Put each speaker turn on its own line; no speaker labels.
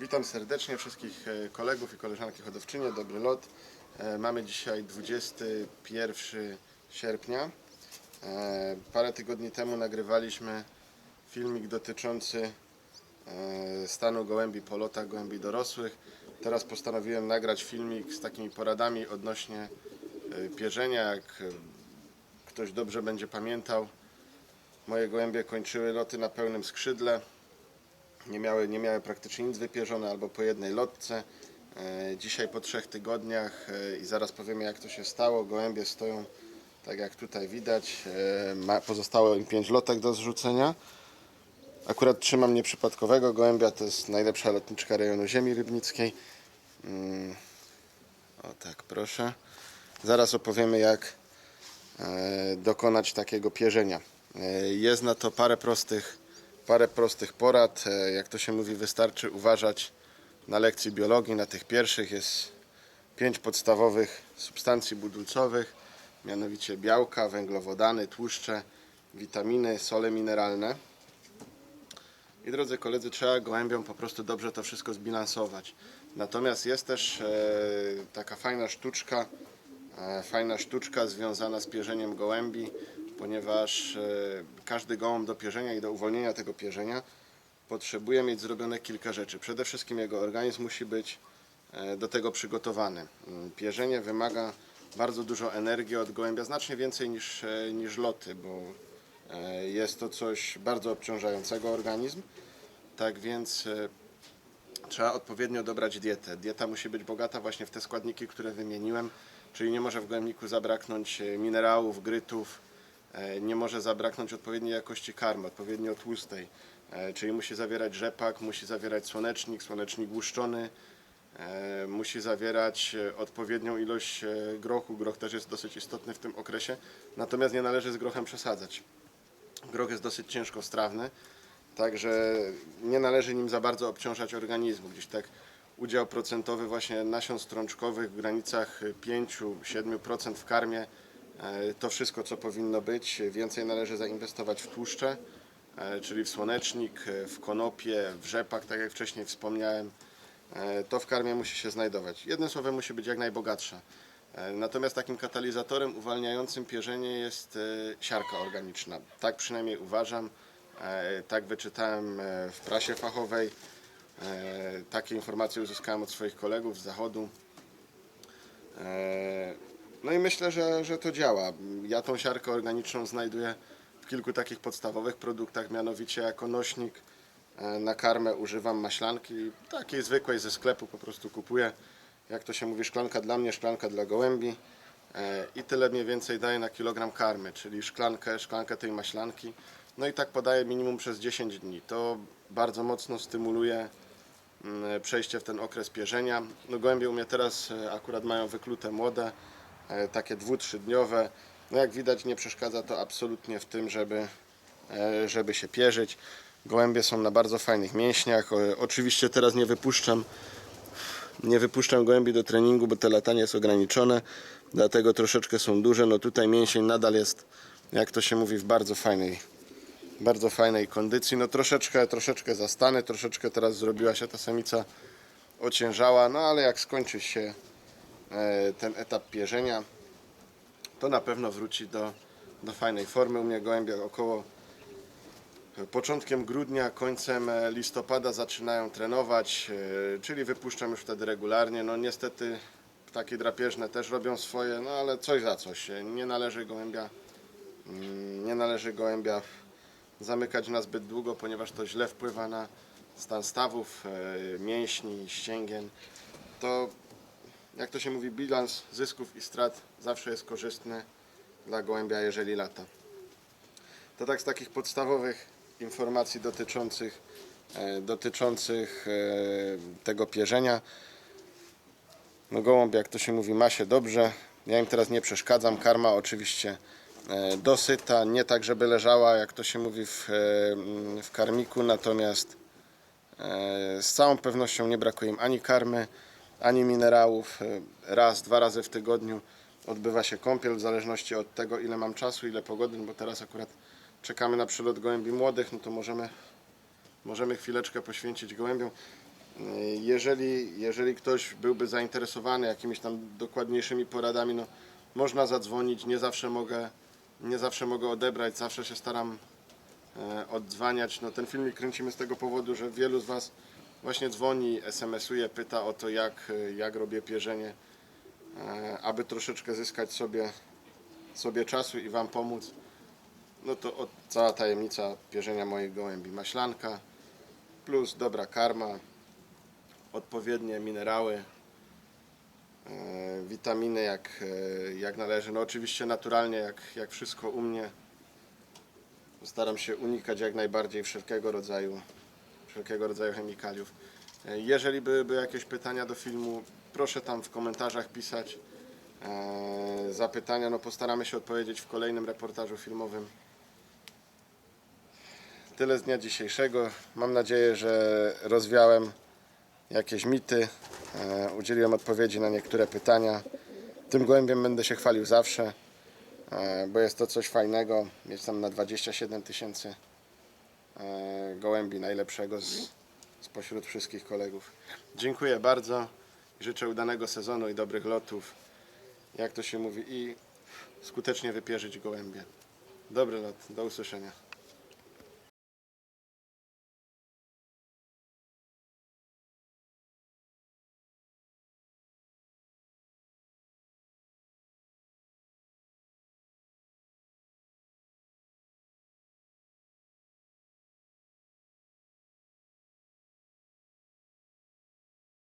Witam serdecznie wszystkich e, kolegów i koleżanki hodowczynie. Dobry lot. E, Mamy dzisiaj 21 sierpnia. E, Parę tygodni temu nagrywaliśmy filmik dotyczący stanu gołębi po lotach gołębi dorosłych. Teraz postanowiłem nagrać filmik z takimi poradami odnośnie pierzenia. Jak ktoś dobrze będzie pamiętał, moje gołębie kończyły loty na pełnym skrzydle nie miały, nie miały praktycznie nic wypierzone albo po jednej lotce. E, Dzisiaj po trzech tygodniach e, i zaraz powiemy jak to się stało. Gołębie stoją tak jak tutaj widać. E, pozostało im 5 lotek do zrzucenia. Akurat trzymam nieprzypadkowego gołębia, to jest najlepsza lotniczka rejonu ziemi rybnickiej. Mm, O tak, proszę. Zaraz opowiemy jak dokonać takiego pierzenia. Jest na to parę prostych, parę prostych porad. E, Jak to się mówi, wystarczy uważać na lekcji biologii. Na tych pierwszych jest pięć podstawowych substancji budulcowych, mianowicie białka, węglowodany, tłuszcze, witaminy, sole mineralne. I drodzy koledzy, trzeba gołębiom po prostu dobrze to wszystko zbilansować. Natomiast jest też e, taka fajna sztuczka, e, fajna sztuczka związana z pierzeniem gołębi, ponieważ e, każdy gołąb do pierzenia i do uwolnienia tego pierzenia potrzebuje mieć zrobione kilka rzeczy. Przede wszystkim jego organizm musi być e, do tego przygotowany. Mm, Pierzenie wymaga bardzo dużo energii od gołębia, znacznie więcej niż, e, niż loty, bo jest to coś bardzo obciążającego organizm. Tak więc trzeba odpowiednio dobrać dietę. Dieta musi być bogata właśnie w te składniki, które wymieniłem, czyli nie może w gołębniku zabraknąć minerałów, grytów, nie może zabraknąć odpowiedniej jakości karmy, odpowiednio tłustej, e, czyli musi zawierać rzepak, musi zawierać słonecznik, słonecznik błuszczony, e, musi zawierać e, odpowiednią ilość e, grochu. Groch też jest dosyć istotny w tym okresie, natomiast nie należy z grochem przesadzać. Groch jest dosyć ciężko strawny, także nie należy nim za bardzo obciążać organizmu. Gdzieś tak udział procentowy właśnie nasion strączkowych w granicach 5-7% w karmie e, to wszystko co powinno być. Więcej należy zainwestować w tłuszcze, e, czyli w słonecznik, e, w konopie, w rzepak, tak jak wcześniej wspomniałem. E, To w karmie musi się znajdować. Jednym słowem musi być jak najbogatsza. E, Natomiast takim katalizatorem uwalniającym pierzenie jest e, siarka organiczna. Tak przynajmniej uważam. E, Tak wyczytałem e, w prasie fachowej. E, Takie informacje uzyskałem od swoich kolegów z zachodu. No i myślę, że, że to działa. Ja tą siarkę organiczną znajduję w kilku takich podstawowych produktach, mianowicie jako nośnik e, na karmę używam maślanki, takiej zwykłej ze sklepu po prostu kupuję. Jak to się mówi, szklanka dla mnie, szklanka dla gołębi. E, I tyle mniej więcej daję na kilogram karmy, czyli szklankę, szklankę tej maślanki. No i tak podaję minimum przez 10 dni. To bardzo mocno stymuluje mm, przejście w ten okres pierzenia. No gołębie u mnie teraz e, akurat mają wyklute młode, takie dwu, trzydniowe. No jak widać nie przeszkadza to absolutnie w tym, żeby, e, żeby się pierzyć. Gołębie są na bardzo fajnych mięśniach. Oczywiście teraz nie wypuszczam nie wypuszczam gołębi do treningu, bo te latanie jest ograniczone, dlatego troszeczkę są duże. No tutaj mięsień nadal jest, jak to się mówi, w bardzo fajnej, bardzo fajnej kondycji. No troszeczkę, troszeczkę zastany, troszeczkę teraz zrobiła się ta samica ociężała, no ale jak skończy się e, ten etap pierzenia, to na pewno wróci do, do fajnej formy. U mnie gołębie około Początkiem grudnia, końcem e, listopada zaczynają trenować, e, czyli wypuszczam już wtedy regularnie. No niestety ptaki drapieżne też robią swoje, no ale coś za coś. E, Nie należy gołębia, mm, nie należy gołębia zamykać na zbyt długo, ponieważ to źle wpływa na stan stawów, e, mięśni, ścięgien. To jak to się mówi, bilans zysków i strat zawsze jest korzystny dla gołębia, jeżeli lata. To tak z takich podstawowych informacji dotyczących, e, dotyczących e, tego pierzenia. No gołąb, jak to się mówi, ma się dobrze. Ja im teraz nie przeszkadzam. Karma oczywiście e, dosyta, nie tak, żeby leżała, jak to się mówi w, e, w karmiku, natomiast e, z całą pewnością nie brakuje im ani karmy, ani minerałów. E, Raz, dwa razy w tygodniu odbywa się kąpiel, w zależności od tego, ile mam czasu, ile pogody, bo teraz akurat czekamy na przylot gołębi młodych, no to możemy, możemy chwileczkę poświęcić gołębiom. Jeżeli, jeżeli ktoś byłby zainteresowany jakimiś tam dokładniejszymi poradami, no, można zadzwonić, nie zawsze mogę, nie zawsze mogę odebrać, zawsze się staram e, oddzwaniać. No, ten filmik kręcimy z tego powodu, że wielu z Was właśnie dzwoni, SMS-uje, pyta o to, jak, jak robię pierzenie, e, aby troszeczkę zyskać sobie, sobie czasu i Wam pomóc. No to od, cała tajemnica pierzenia mojej gołębi. Maślanka plus dobra karma, odpowiednie minerały, e, witaminy jak, e, jak należy. No oczywiście naturalnie, jak, jak wszystko u mnie. Staram się unikać jak najbardziej wszelkiego rodzaju, wszelkiego rodzaju chemikaliów. E, Jeżeli byłyby jakieś pytania do filmu, proszę tam w komentarzach pisać e, zapytania. No postaramy się odpowiedzieć w kolejnym reportażu filmowym. Tyle z dnia dzisiejszego. Mam nadzieję, że rozwiałem jakieś mity, e, udzieliłem odpowiedzi na niektóre pytania. Tym gołębiem będę się chwalił zawsze, bo jest to coś fajnego. Jest tam na 27 tysięcy gołębi najlepszego z, spośród wszystkich kolegów. Dziękuję bardzo. Życzę udanego sezonu i dobrych lotów. Jak to się mówi i skutecznie wypierzyć gołębie. Dobry lot, do usłyszenia.